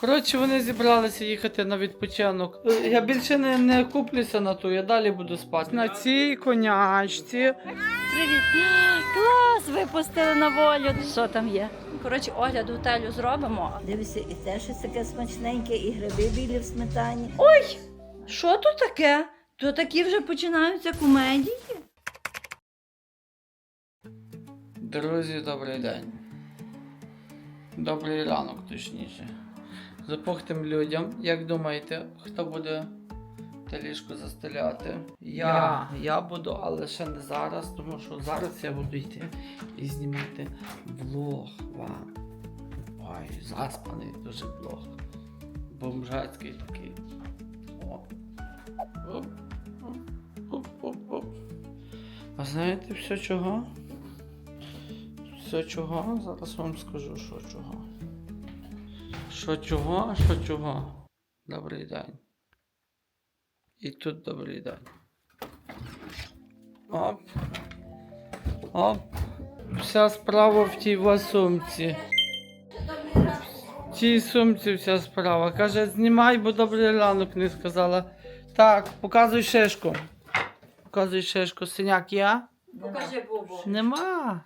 Коротше, вони зібралися їхати на відпочинок. Е, Я більше не, не куплюся на ту, я далі буду спати. На цій конячці. Привіт! Клас! Випустили на волю. Що там є? Коротше, огляд готелю зробимо. Дивися, і те щось таке смачненьке, і гриби білі в сметані. Ой! Що тут таке? То такі вже починаються комедії. Друзі, добрий день. Добрий ранок, точніше. Запухтим людям. Як думаєте, хто буде те ліжко застеляти? Я. Я буду, але ще не зараз, тому що зараз я буду йти і знімати влог вам. Ой, заспаний дуже влог. Бомжацький такий. О. Оп. Оп, оп, оп, оп. А знаєте все чого? Все чого? Зараз вам скажу, що чого. Що чого, що чого. Добрий день. І тут добрий день. Оп. Оп. Вся справа в тій сумці. В тій сумці вся справа. Каже, знімай, бо добрий ранок не сказала. Так, показуй шишку. Показуй шишку. Синяк я? Покажи Бубу. Нема.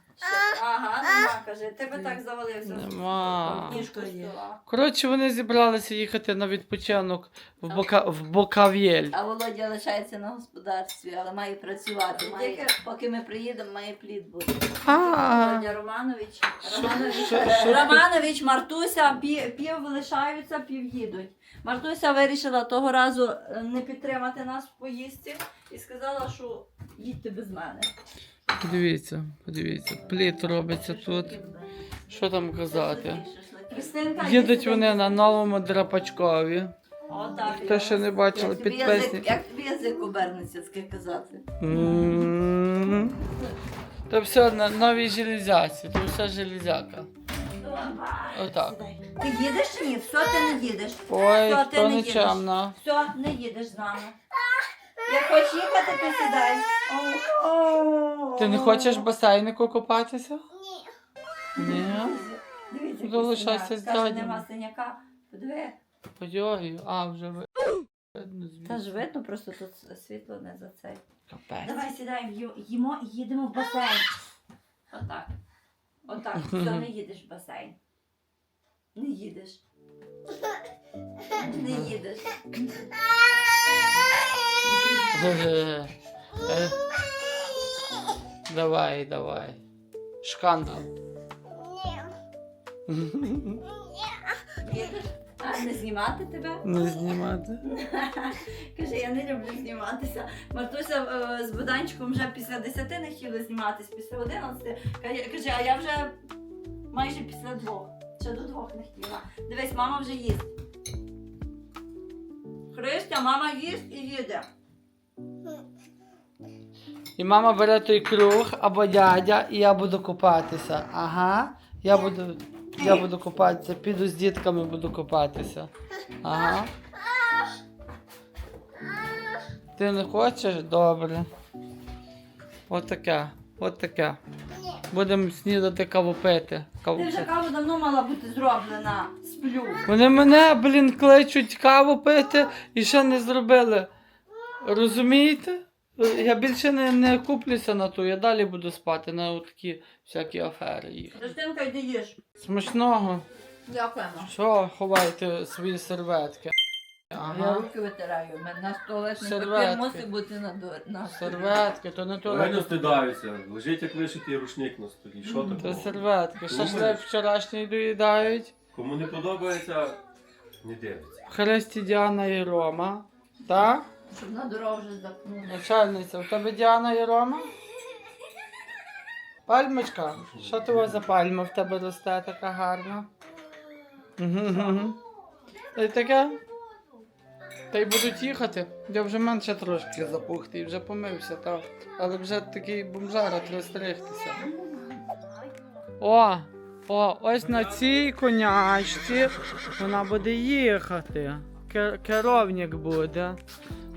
Ага, нема, каже, тебе так завалився. Нема. Ніжко стола. Коротше, вони зібралися їхати на відпочинок в, Бока... в Бокав'єль. А Володя лишається на господарстві, але має працювати. Має, Тільки- поки ми приїдемо, має плід бути. А, Володя Романович. Романович, що- що ти- Романович, Мартуся, пів, пів лишаються, пів їдуть. Мартуся вирішила того разу е, не підтримати нас в поїздці і сказала, що їдьте без мене. Подивіться, подивіться, пліт робиться тут. Що там казати? Їдуть вони на новому драпачкові. Хто ще не бачили, підписник. як язик обернеться, таке казати? То все на новій железяці, то все железяка. Отак. Ти їдеш чи ні? Все, ти не їдеш. Ой, Все, ти хто не їдеш. Все, не їдеш з нами. Як хочеш їхати, то сідай. О, Ти не хочеш в басейнику купатися? Ні. Ні? Дивіться, Ну, лишайся який з. Каже, нема синяка. Подиви. Подьорю, а вже ви. Видно звідси. Та ж видно, просто тут світло не за цей. Капець. Давай сідаємо, ї- їмо і їдемо в басейн. Отак. Отак. Все, не їдеш в басейн. Не їдеш. Не їдеш. Е, е. Давай, давай. Шкандал. А, не знімати тебе? Не знімати. Каже, я не люблю зніматися. Мартуся е, з Буданчиком вже після 10 не хотіли зніматись, після 11. Каже, каже, а я вже майже після двох. Ще до двох не хотіла. Дивись, мама вже їсть. Христя, мама їсть і їде. І мама бере той круг або дядя, і я буду купатися. Ага. Я буду. Я буду купатися, піду з дітками буду купатися. Ага. Ти не хочеш? Добре. От таке. От таке. Будемо снідати каву пити. Каву Ти вже пити. кава давно мала бути зроблена. Сплю. Вони мене, блін, кличуть каву пити і ще не зробили. Розумієте? Я більше не, не куплюся на ту, я далі буду спати на такі всякі афери їх. Христинка, йди їж. Смачного. Дякуємо. Що, ховайте свої серветки. Я Ага. руки витираю. У мене на туалетний Серветки. папір мусить бути на, до- на Серветки, то не Реально то. стидаються. Лежить як вишитий рушник на столі. Що То такого? серветки. Шашлик вчорашній доїдають. Кому не подобається, не дивиться. Хресті Діана і Рома. Так? щоб на дорогу вже запнули. Начальниця, у тебе Діана і Рома? Пальмочка? Що то за пальма в тебе росте така гарна? Мгм. Та й таке? Та й будуть їхати. Я вже менше трошки запухтий, вже помився, так. Але вже такий бомжара треба стригтися. О! О, ось на цій конячці вона буде їхати. Кер- Керовник буде.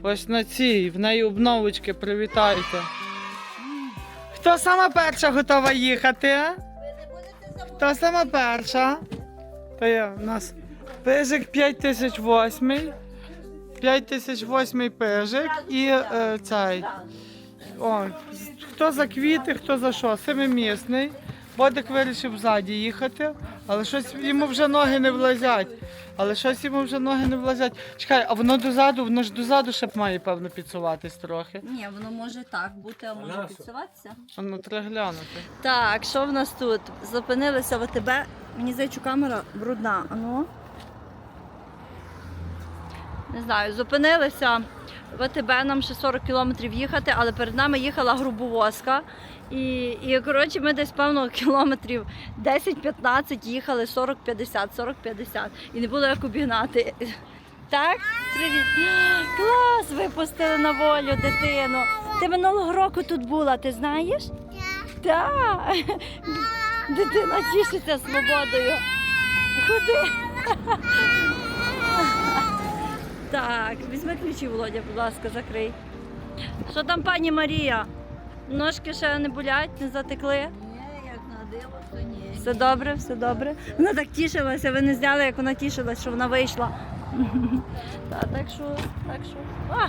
Ось на цій, в неї обновочки, привітайте. Хто сама перша готова їхати? Хто сама перша? То є в нас Пижик 5008. 5008 пижик і е, цей. О, хто за квіти, хто за що. Семимісний. Бодик вирішив ззаді їхати, але щось йому вже ноги не влазять. Але щось йому вже ноги не влазять. Чекай, а воно дозаду, воно ж дозаду ще має, певно, підсуватись трохи. Ні, воно може так бути, а може підсуватися. А ну треба глянути. Так, що в нас тут? Зупинилися в АТБ. Мені здається, камера брудна. Ану. Не знаю, зупинилися в АТБ, нам ще 40 кілометрів їхати, але перед нами їхала грубовозка. І, і коротше, ми десь певно кілометрів 10-15 їхали 40-50, 40-50. І не було як обігнати. Так? Привіт. Клас! Випустили на волю дитину. Ти минулого року тут була, ти знаєш? Так. Дитина тішиться свободою. Ходи. Так, візьми ключі, Володя, будь ласка, закрий. Що там, пані Марія? Ножки ще не болять, не затекли? Ні, як на диво, то ні. Все добре, все добре. Вона так тішилася, ви не зняли, як вона тішилась, що вона вийшла. Та, так що, так що, а,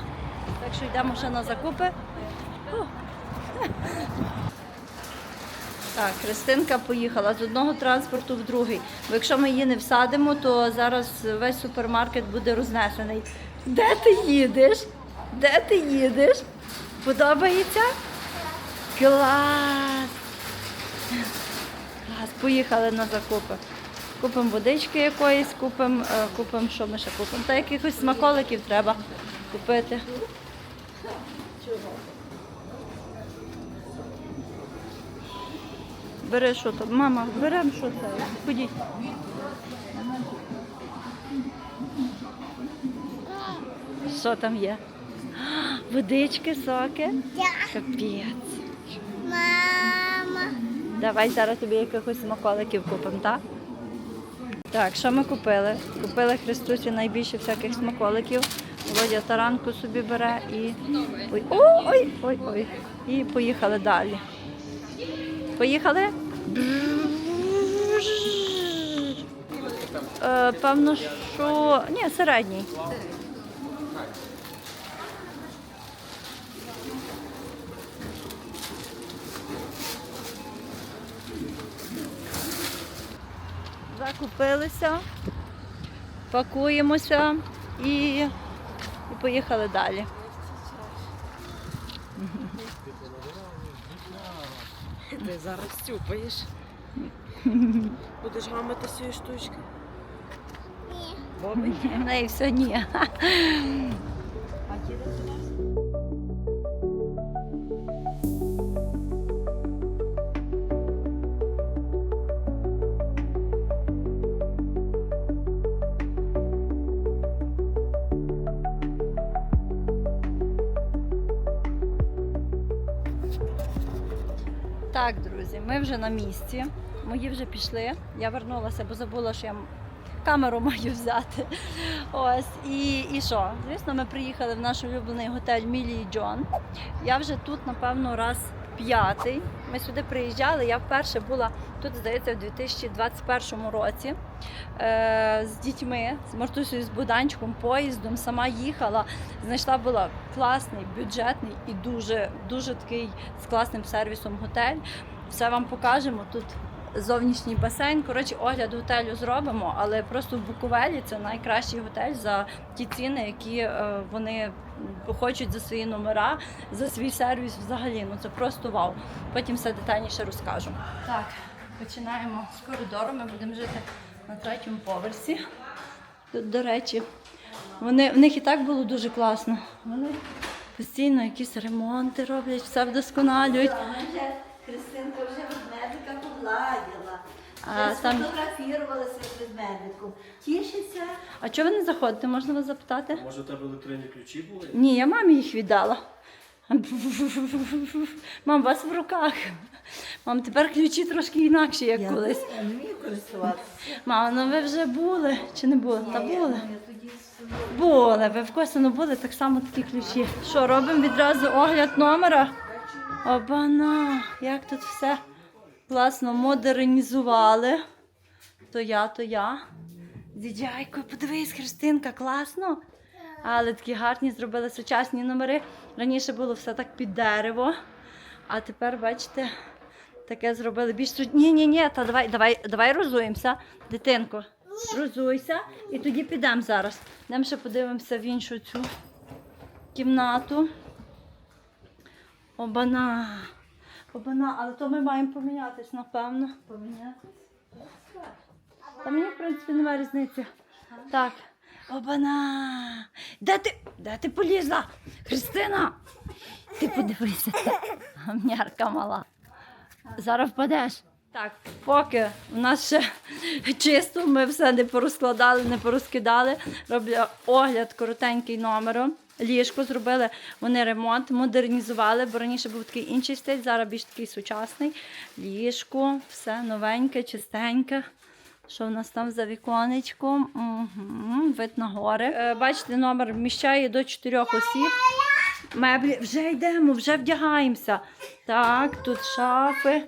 так що йдемо ще на закупи. Так, Христинка поїхала з одного транспорту в другий. Бо якщо ми її не всадимо, то зараз весь супермаркет буде рознесений. Де ти їдеш? Де ти їдеш? Подобається? Клас! Клас, поїхали на закупи. Купимо водички якоїсь, купимо, е, купимо, що ми ще купимо. Та якихось смаколиків треба купити. Бери що там, мама, беремо що це. Ходіть. Що там є? Водички, соки. Капець. Мама. Давай зараз тобі якихось смаколиків купимо, так? Так, що ми купили? Купили Христусі найбільше всяких смаколиків. Володя таранку собі бере і. Ой, ой, ой, ой. І поїхали далі. Поїхали? Е, певно, що. Ні, середній. Закупилися, пакуємося і, і поїхали далі. Ти зараз стюпаєш. Будеш гамати цієї штучки? Ні. Бобі? В неї все ні. Так, вже на місці. Мої вже пішли. Я вернулася, бо забула, що я камеру маю взяти. Ось і, і що? Звісно, ми приїхали в наш улюблений готель Мілі Джон. Я вже тут, напевно, раз п'ятий. Ми сюди приїжджали. Я вперше була тут, здається, в 2021 році е, з дітьми, з Мартусею, з Буданчиком, поїздом. Сама їхала. Знайшла була класний, бюджетний і дуже, дуже такий з класним сервісом готель. Все вам покажемо тут. Зовнішній басейн. Коротше, огляд готелю зробимо, але просто в Буковелі це найкращий готель за ті ціни, які е, вони хочуть за свої номера, за свій сервіс взагалі. Ну це просто вау. Потім все детальніше розкажу. Так, починаємо з коридору. Ми будемо жити на третьому поверсі. Тут, до речі, вони, в них і так було дуже класно. Вони постійно якісь ремонти роблять, все вдосконалюють. Вона вже, Христинка вже ведмедика погладила. А, там- сфотографірувалася з ведмедиком. Тішиться. А чого ви не заходите? Можна вас запитати? Може, у тебе електронні ключі були? Ні, я мамі їх віддала. Мам, вас в руках. Мам, тепер ключі трошки інакші, як колись. Я не вмію користуватися. Мама, ну ви вже були чи не були? Та були. Я тоді Були, ви в Косину були, так само такі ключі. Що, робимо відразу огляд номера? Обана, як тут все класно модернізували. То я, то я. Дідяйко, подивись, Христинка, класно. Але такі гарні зробили сучасні номери. Раніше було все так під дерево. А тепер, бачите, таке зробили більш. Ні, ні, ні, та давай, давай, давай розуємося, дитинко. Розуйся. І тоді підемо зараз. Йдемо ще подивимося в іншу цю кімнату. Обана. Обана, але то ми маємо помінятись, напевно. Помінятись. Та мені, в принципі, немає різниці. Так. Обана. Де ти? Де ти полізла? Христина! Ти подивися. Гамнярка мала. Зараз впадеш. Так, поки у нас ще чисто, ми все не порозкладали, не порозкидали. Роблю огляд коротенький номером. Ліжко зробили вони ремонт, модернізували, бо раніше був такий інший стиль, зараз більш такий сучасний. Ліжко, все новеньке, чистеньке. Що в нас там за віконечком? Угу, вид на гори. Е, бачите, номер вміщає до 4 осіб. Меблі вже йдемо, вже вдягаємося. Так, тут шафи.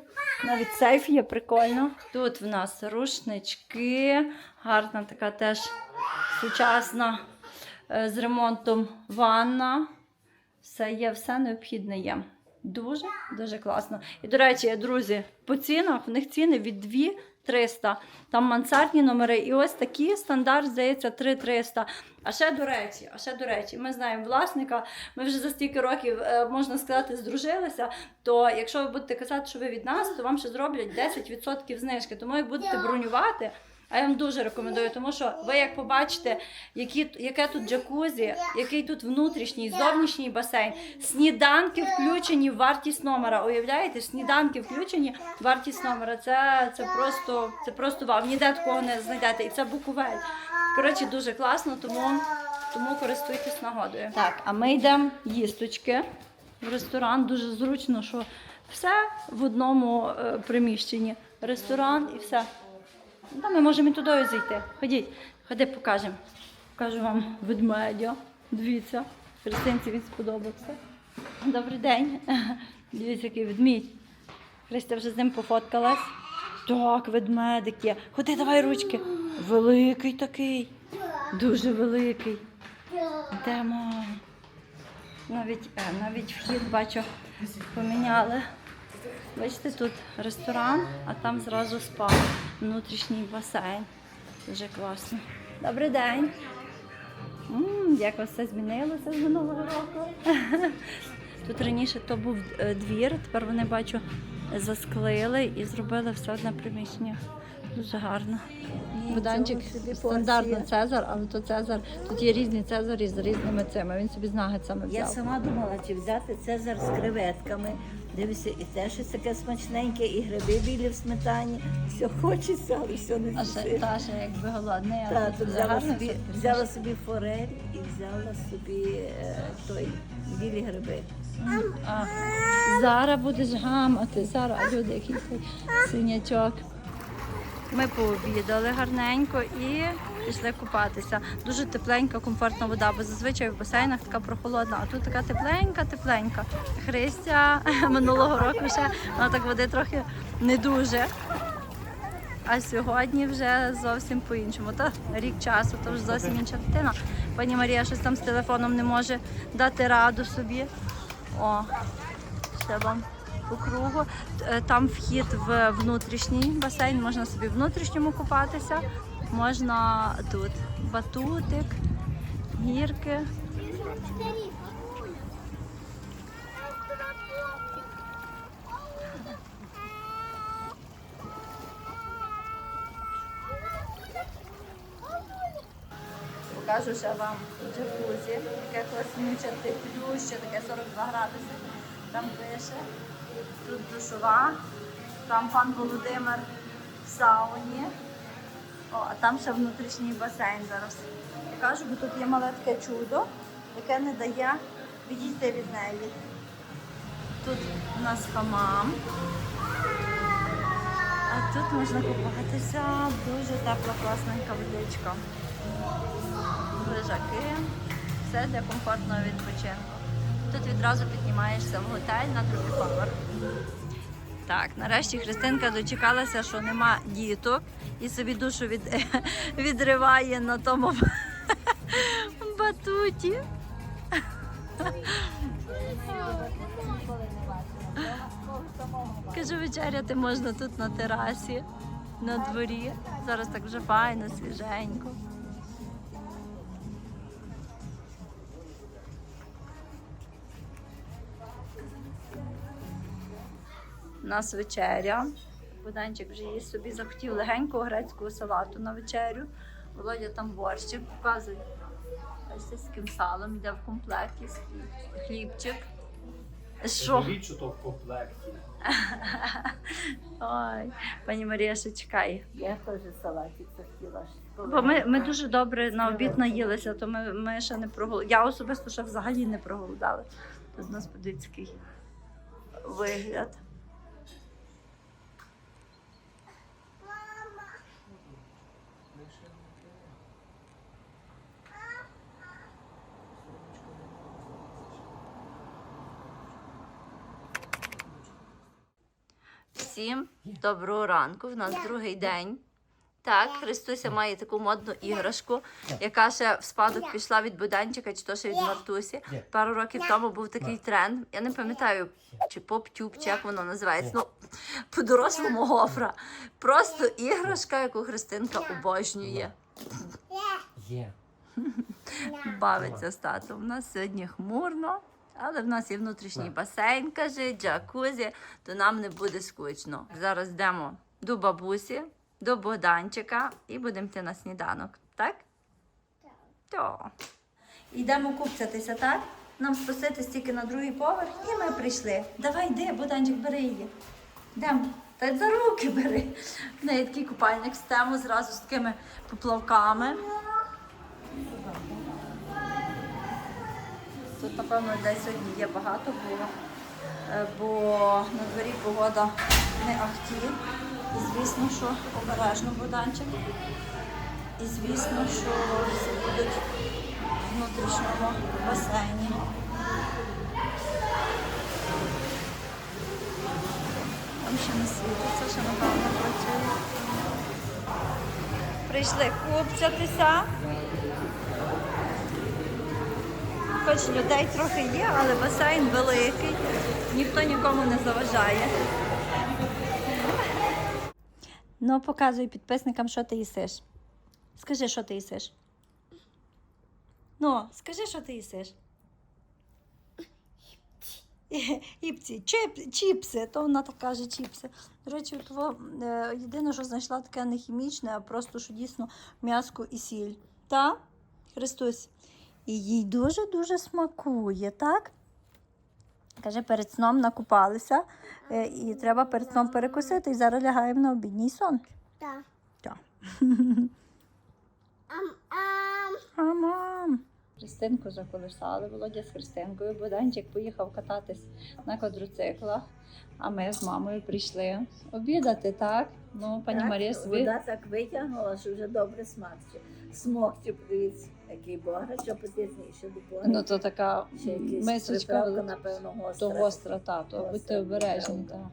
Навіть сейф є прикольно. Тут в нас рушнички, гарна така теж сучасна з ремонтом ванна. Все є, все необхідне є. Дуже дуже класно. І до речі, друзі, по цінах в них ціни від 2 300. Там мансардні номери. І ось такі стандарт, здається, 3 300. А ще до речі, а ще до речі, ми знаємо власника. Ми вже за стільки років, е, можна сказати, здружилися. То якщо ви будете казати, що ви від нас, то вам ще зроблять 10% знижки. Тому як будете бронювати. А я вам дуже рекомендую, тому що ви як побачите, які, яке тут джакузі, який тут внутрішній, зовнішній басейн, сніданки включені в вартість номера. Уявляєте, сніданки включені в вартість номера. Це, це просто це просто вау. Ніде такого не знайдете. І це Буковель. Коротше, дуже класно, тому, тому користуйтесь нагодою. Так, а ми йдемо їсточки в ресторан. Дуже зручно, що все в одному е, приміщенні. Ресторан і все. Та ми можемо і туди зайти. Ходіть, ходи, покажемо. Покажу вам ведмедя. Дивіться, Христинці він сподобався. Добрий день. Дивіться, який ведмідь. Христя вже з ним пофоткалась. Так, ведмедик є. Ходи, давай ручки. Великий такий. Дуже великий. Йдемо. Навіть, е, навіть вхід бачу поміняли. Бачите, тут ресторан, а там зразу спа, внутрішній басейн. Дуже класно. Добрий день. м як у вас все змінилося з минулого року? Тут раніше то був е, двір, тепер вони бачу засклили і зробили все одне приміщення. Дуже гарно. Буданчик стандартно Цезар, але то Цезар. Тут є різні Цезарі з різними цими. Він собі з нагетсами Я сама думала, чи взяти Цезар з креветками. Дивися, і те щось таке смачненьке, і гриби білі в сметані. Все хочеться, але все не А ще та ще якби голодний, а Так, то взяла гарно собі, все взяла собі форель і взяла собі е, той білі гриби. А, зараз будеш гамати, зараз люди той синячок. Ми пообідали гарненько і пішли купатися. Дуже тепленька, комфортна вода, бо зазвичай в басейнах така прохолодна, а тут така тепленька, тепленька. Христя минулого року ще вона так води трохи не дуже. А сьогодні вже зовсім по-іншому. Та рік часу, то вже зовсім інша дитина. Пані Марія щось там з телефоном не може дати раду собі. О, ще вам по кругу. Е, Там вхід в внутрішній басейн, можна собі в внутрішньому купатися, можна тут батутик, гірки. Покажу ще вам джакузі, яке класнюче, теплюще, таке 42 градуси. Там пише. Тут душова, там пан Володимир в сауні. О, а там ще внутрішній басейн зараз. Я кажу, бо тут є мале таке чудо, яке не дає відійти від неї. Тут у нас хамам. А тут можна купатися. Дуже тепла, класненька водичка. Лежаки. Все для комфортного відпочинку. Тут відразу піднімаєшся в готель на другий поверх. Так, нарешті Христинка дочекалася, що нема діток і собі душу від... відриває на тому батуті. Кажу, вечеряти можна тут на терасі, на дворі. Зараз так вже файно, свіженько. У нас вечеря. Буданчик вже їсть собі захотів легенького грецького салату на вечерю. Володя там борщик показує. З ким салом йде в комплекті, хлібчик. Що? Річ, то в комплекті. Ой, пані Марія ще чекає. Я теж салатик захотіла. Бо ми, ми дуже добре на обід наїлися, то ми, ми ще не проголодали. Я особисто ще взагалі не проголодала. Тут у нас подивіться такий вигляд. Всім доброго ранку. В нас другий день. Так, Христуся має таку модну іграшку, яка ще в спадок пішла від Буданчика, чи то ще від Мартусі. Пару років тому був такий тренд. Я не пам'ятаю, чи поп-тюб, чи як воно називається. Ну, по-дорослому гофра. Просто іграшка, яку Христинка обожнює. Бавиться з татом. У нас сьогодні хмурно, але в нас є внутрішній басейн, каже, джакузі, то нам не буде скучно. Зараз йдемо до бабусі, до Богданчика і будемо йти на сніданок, так? Так. Йдемо купцятися, так? Нам спуститись тільки на другий поверх, і ми прийшли. Давай, йди, Богданчик, бери її. Йдемо. Та й за руки бери. В неї такий купальник з тему зразу з такими поплавками. Тут, напевно, десь сьогодні є багато було, е, бо на дворі погода не ахті. І звісно, що обережно буданчик. І звісно, що всі будуть в внутрішньому басейні. Там ще не світиться, ще напевно працює. Прийшли купцятися. Хоч людей трохи є, але басейн великий, ніхто нікому не заважає. Ну, показуй підписникам, що ти їсиш. Скажи, що ти їсиш. Ну, скажи, що ти їсиш. Іпці, чип, чіпси, то вона так каже чіпси. До речі, того, е, єдине, що знайшла таке не хімічне, а просто що дійсно м'яско і сіль. Та? Христусь. І їй дуже-дуже смакує, так? Каже, перед сном накупалися, е, і треба перед сном перекусити, і зараз лягаємо на обідній сон. Так. Так. Ам-ам. Христинку заколисали, Володя з Христинкою. Боданчик поїхав кататись на квадроциклах, а ми з мамою прийшли обідати, так? Ну, пані Так, Марія собі. Вода так витягнула, що вже добре смакче. Смокче, подивіться, який бограч, що потісніше до пора. Ну, то така Ще мисочка напевно, гостра. то гостра, та, то Гостра, будьте обережні. Та.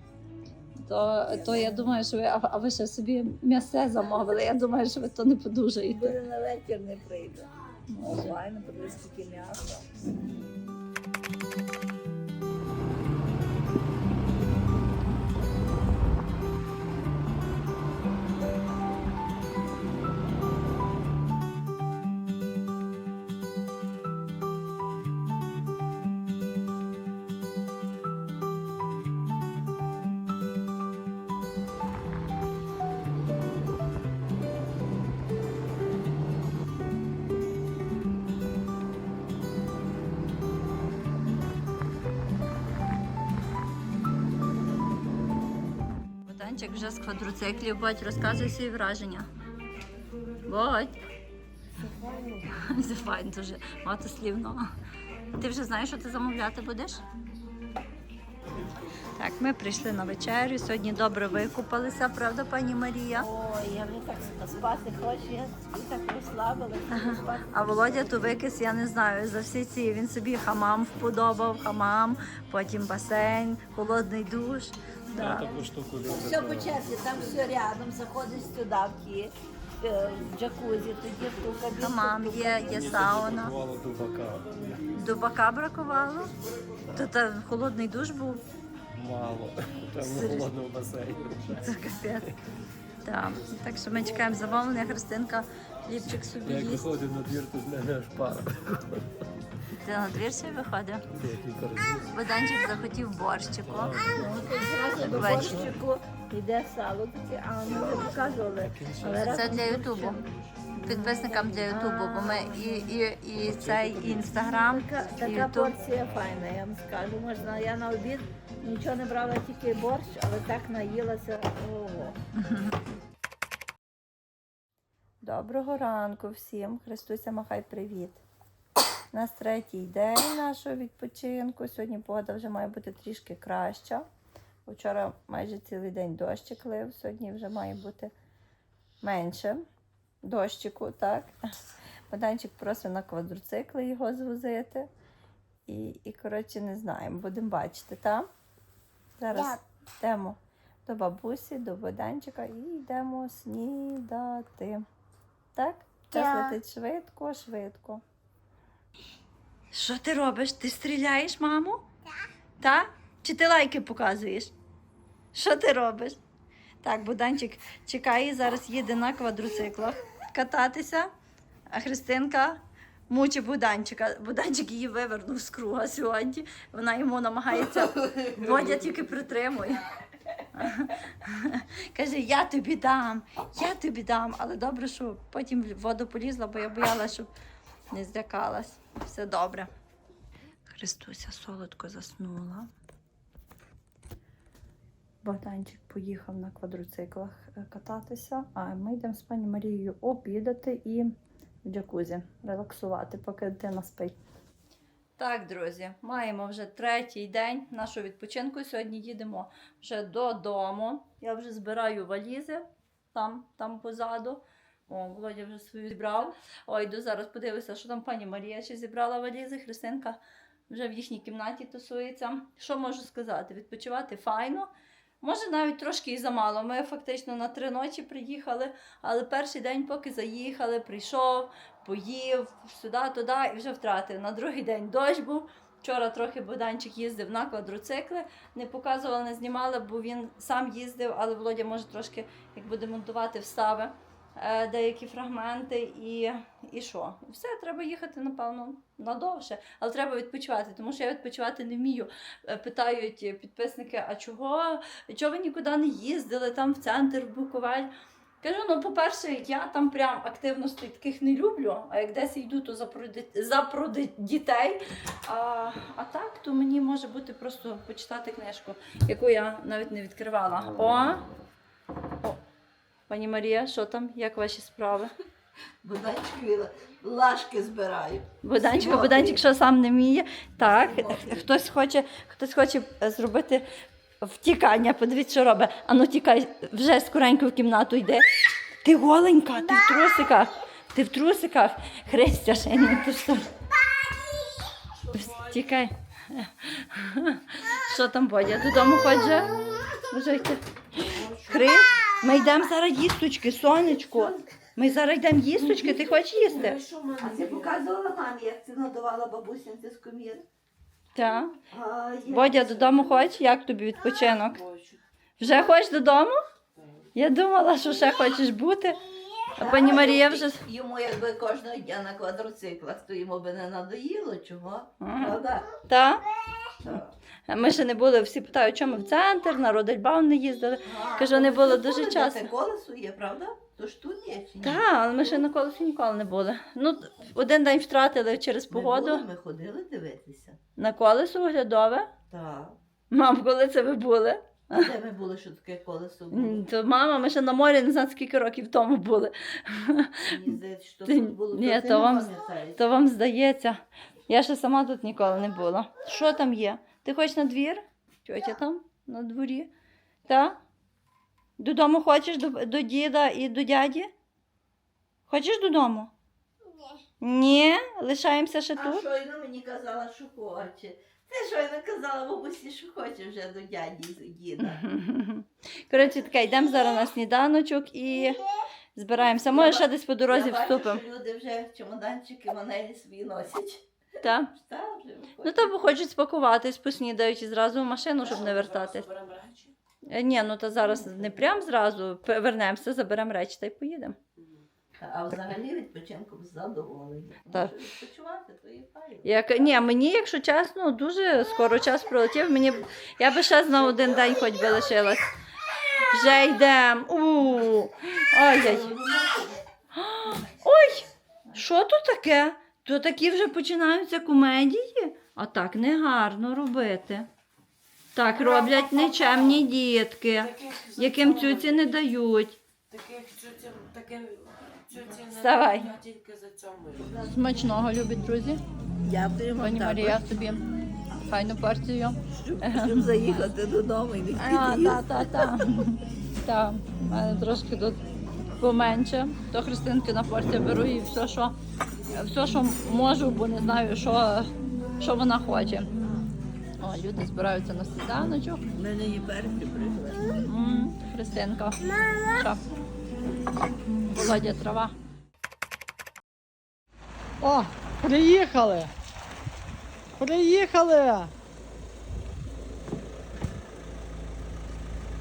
То, то я думаю, що ви, а, а ви ще собі м'ясе замовили. Я думаю, що ви то не подужаєте. Буде на вечір не прийде. Файно, подивись, скільки м'яса. Квадроциклів, бать, розказуй свої враження. Бать. Це файн дуже мати слівно. Ти вже знаєш, що ти замовляти будеш? Так, ми прийшли на вечерю. Сьогодні добре викупалися, правда, пані Марія? Ой, я вже так спати хочу, я так розслабилася. А Володя то викис, я не знаю, за всі ці він собі хамам вподобав, хамам, потім басейн, холодний душ. Да. таку штуку люблю. Все по черзі, там все рядом, заходиш сюди в ті е, в джакузі, тоді в ту кабінку. Ту є, є сауна. Бувало дубака. Дубака бракувало. То та холодний душ був. Мало. Там Серйозно? в холодному басейні. Це капець. Так. Так що ми чекаємо замовлення. Христинка ліпчик собі Я як їсть. виходив на двір, то з мене аж пара. Ти на двір ще виходив? Декілька захотів борщику. Вечір. борщику йде сало таке, а ми показували. Але Це разом для Ютубу. Підписникам для Ютубу, бо ми і, і, і цей інстаграм, Така, і така Ютуб. порція файна, я вам скажу. Можна, я на обід нічого не брала, тільки борщ, але так наїлася. Ого. Доброго ранку всім. Христуся, махай привіт. У нас третій день нашого відпочинку. Сьогодні погода вже має бути трішки краща. Вчора майже цілий день дощик лив, сьогодні вже має бути менше дощику, так? Богданчик просив на квадроцикли його звозити. І, і коротше, не знаємо, будемо бачити, так? Зараз йдемо до бабусі, до Богданчика і йдемо снідати. Так? Час летить швидко, швидко. Що ти робиш? Ти стріляєш, маму? Так. Так? Чи ти лайки показуєш? Що ти робиш? Так, Буданчик чекає, зараз їде на квадроциклах кататися, а Христинка мучить Буданчика. Буданчик її вивернув з круга сьогодні. Вона йому намагається, Бодя тільки притримує. Каже, я тобі дам, я тобі дам. Але добре, що потім в воду полізла, бо я боялася, щоб не злякалась. Все добре. Христуся солодко заснула. Богданчик поїхав на квадроциклах е, кататися, а ми йдемо з пані Марією обідати і в джакузі релаксувати, поки дитина спить. Так, друзі, маємо вже третій день нашого відпочинку. Сьогодні їдемо вже додому. Я вже збираю валізи там, там позаду. О, Володя вже свою зібрав. О, йду зараз подивлюся, що там пані Марія ще зібрала валізи. Христинка вже в їхній кімнаті тусується. Що можу сказати? Відпочивати файно. Може, навіть трошки і замало. Ми фактично на три ночі приїхали, але перший день, поки заїхали, прийшов, поїв сюди, туди і вже втратив. На другий день дощ був. Вчора трохи Богданчик їздив на квадроцикли. Не показувала, не знімала, бо він сам їздив, але Володя може трошки, як буде монтувати, встави деякі фрагменти. І, і що? І все, треба їхати, напевно, надовше. Але треба відпочивати, тому що я відпочивати не вмію. Е, Питають підписники, а чого? Чого ви нікуди не їздили там в центр, в Буковель? Кажу, ну, по-перше, я там прям активностей таких не люблю, а як десь йду, то за про, дит- за про ди- дітей. А, а так, то мені може бути просто почитати книжку, яку я навіть не відкривала. О! Пані Марія, що там? Як ваші справи? Боданчикові лашки збираю. Боданчик, Сьогодні. Боданчик, що сам не вміє. Так, хтось хоче, хтось хоче е, зробити втікання. Подивіться, що робить. Ану, тікай, вже скоренько в кімнату йде. Ти голенька, ти в трусиках. Ти в трусиках. Христя, ще не то що. Тікай. Що там, Бодя? Додому ходь вже? Ми йдемо зараз їсточки, сонечко. Ми зараз йдемо їсточки, ти хочеш їсти? А ти показувала мамі, як ти надавала бабусям з комір? Так. Бодя, додому хоч? Як тобі відпочинок? Вже хочеш додому? Я думала, що ще хочеш бути. А пані Марія вже. Йому якби кожного дня на квадроциклах, то йому би не надоїло, чого? Правда? Так. Ми ще не були, всі питають, чому в центр, на Родельбаум не їздили. Кажу, не було дуже часу. Це колесо є, правда? То ж тут є чи ні? Так, але ми ще на колесі ніколи не були. Ну, один день втратили через Ми погоду. були, ми ходили дивитися. На колесо оглядове. Так. Мам, коли це ви були? А де ми були, що таке колесо було? М, То мама, ми ще на морі не знаю скільки років тому були. Мені здається, що Ти- тут було, ні, то вам- То вам здається. Я ще сама тут ніколи не була. Що там є? Ти хочеш на двір? Тьотя там на дворі? Та? Додому хочеш до, до діда і до дяді? Хочеш додому? Ні. Ні? Лишаємося ще А тут? щойно мені казала, що хоче. Ти щойно казала бабусі, що хоче вже до дяді з діда. Коротше, таке, йдемо зараз на сніданочок і збираємося. Може, ще десь по дорозі Я бачу, вступимо. що люди вже чемоданчики манелі свої носять. Так? Вже Ну виходять. то бо хочуть спакуватись, поснідають і зразу в машину, щоб не вертатись. Е, Ні, ну то зараз не прям зразу П- вернемося, заберемо речі та й поїдемо. А взагалі відпочинком задоволені. Так. Відпочивати, то і файно. Як ні, мені, якщо чесно, дуже скоро час пролетів. Мені б- я би ще на один день хоч би лишилась. Вже йдемо. У. Ай-яй. Ой! Що тут таке? То такі вже починаються комедії? А так не гарно робити. Так роблять нечемні дітки, яким цюці не дають. Таких цюців, таке цюці не Вставай. я тільки за цьому. Смачного, любі друзі. Дякуємо Пані Марія собі файну порцію. щоб заїхати додому і не А, та, та, та. Та, в мене трошки тут поменше. То Христинки на порцію беру і все, що, все, що можу, бо не знаю, що, що вона хоче. О, люди збираються на сніданочок. Ми не перші прийшли. М, Христинка. Що? Володя трава. О, приїхали! Приїхали!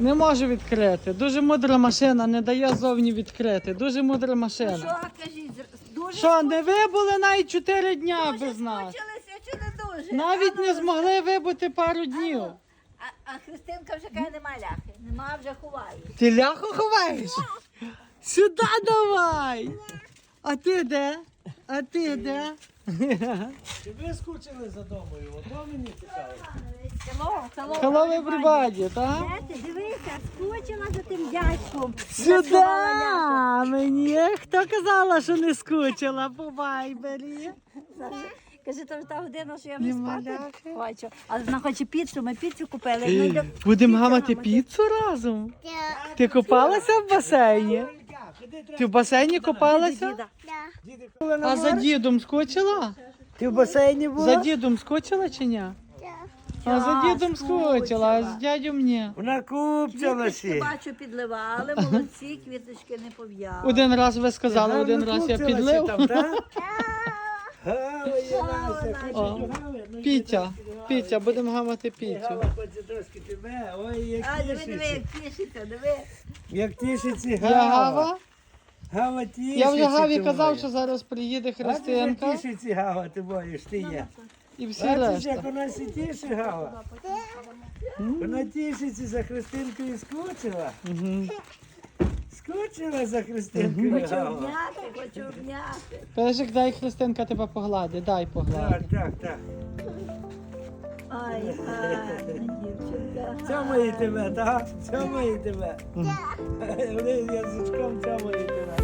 Не можу відкрити. Дуже мудра машина, не дає зовні відкрити. Дуже мудра машина. Що, кажіть, дуже Що, не вибули навіть 4 дня без нас. скучилися чи не дуже? Навіть не змогли вибути пару днів. А, а Христинка вже каже, нема ляхи. Нема вже ховає. Ти ляху ховаєш? Сюди давай! А ти де? А ти де? Ви скучили за домою, ото мені цікаво. Hello, hello. Hello everybody, так? Дивися, скучила за тим дядьком. Сюди! Мені хто казала, що не скучила по вайбері? Каже, то ж та година, що я вже спати хочу. Але вона хоче піцу, ми піцу купили. Ну, Будемо гамати піцу разом. Ти купалася в басейні? Ти в басейні купалася? А за дідом скучила? Ти в басейні була? За дідом скучила чи ні? А за дідом скучила, а з дядю ні. Вона. Квіточки, бачу, підливали, молодці, квіточки не пов'яли. Один раз ви сказали, один раз я підлив. О? Ну, Пітя, Пітя, будемо гамати Гави. піцю. Хоче трошки тебе. Ой, як диви, диви, тішиться. як тішиться, диви. Як тішиться Я Гава. Гава? Гава тішиться. Я вже Гаві казав, що зараз приїде А ти тішиться Гава, ти боїш, ти є. І всі Бачиш, як решта. вона сі тішить Гава? Вона тішиться за Христинкою скучила. Мгм. Скучила за Христинкою Хочу обняти, хочу обняти. Пежик, дай Христинка тебе поглади, дай Так, поглади. так, так. Ай, гарна дівчинка. Цьомає тебе, так? Цьомає тебе. Вони язичком цьомає тебе.